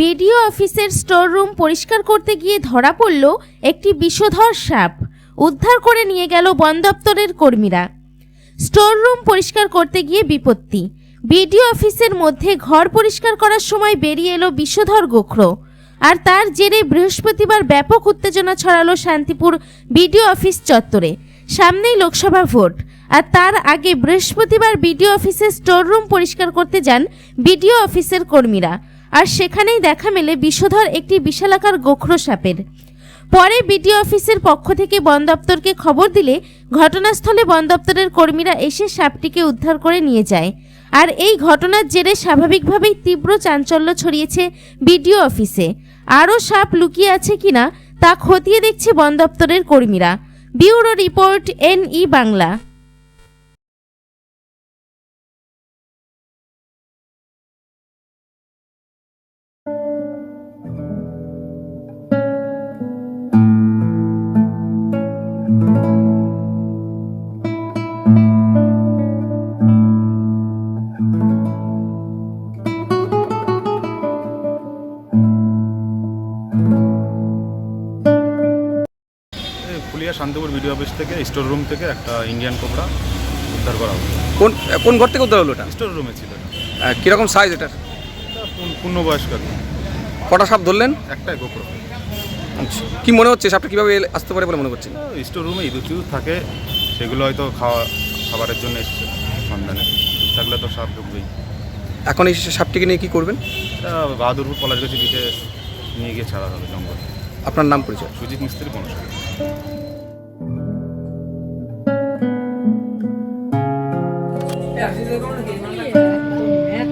BDO অফিসের store room পরিষ্কার করতে গিয়ে ধরা পড়ল একটি বিষধর সাপ। উদ্ধার করে নিয়ে গেল বন দপ্তরের কর্মীরা। স্টোর রুম পরিষ্কার করতে গিয়ে বিপত্তি। বিডিও অফিসের মধ্যে ঘর পরিষ্কার করার সময় বেরিয়ে এলো বিষধর গোখরো। আর তার জেরে বৃহস্পতিবার ব্যাপক উত্তেজনা ছড়ালো শান্তিপুর বিডিও অফিস চত্বরে। সামনেই লোকসভা ভোট। আর তার আগে বৃহস্পতিবার বিডিও অফিসের স্টোর রুম পরিষ্কার করতে যান বিডিও অফিসের কর্মীরা। আর সেখানেই দেখা মেলে বিষধর একটি বিশালাকার গোখরো সাপের। পরে বিডিও অফিসের পক্ষ থেকে বন দপ্তরকে খবর দিলে ঘটনাস্থলে বন দপ্তরের কর্মীরা এসে সাপটিকে উদ্ধার করে নিয়ে যায়। আর এই ঘটনার জেরে স্বাভাবিকভাবেই তীব্র চাঞ্চল্য ছড়িয়েছে বিডিও অফিসে। আরও সাপ লুকিয়ে আছে কিনা তা খতিয়ে দেখছে বন দপ্তরের কর্মীরা। Bureau report N E Bangla. Phulia Shantipur BDO office থেকে স্টোর রুম থেকে একটা ইন্ডিয়ান কোবরা উদ্ধার করা হলো। কোন কোন ঘর থেকে উদ্ধার হলো এটা? স্টোর রুমে ছিল এটা। আহ, কীরকম সাইজ এটার? এটা পূর্ণ- পূর্ণবয়স্ক আর কি। কটা সাপ ধরলেন? একটাই গোপ্রো আচ্ছা। কি মনে হচ্ছে সাপটা কীভাবে এলে- আসতে পারে বলে মনে করছেন? স্টোর রুমে ইঁদুর টিঁদুর থাকে সেগুলো হয়তো খাওয়া খাবারের জন্য এসছে সন্ধানে। থাকলে তো সাপ ঢুকবেই। এখন এই সাপটিকে নিয়ে কি করবেন? এটা বাহাদুরপুর পলাশগাছি বিচে নিয়ে গিয়ে ছাড়া হবে জঙ্গল। আপনার নাম পরিচয়? সুজিত মিস্ত্রি একদম এক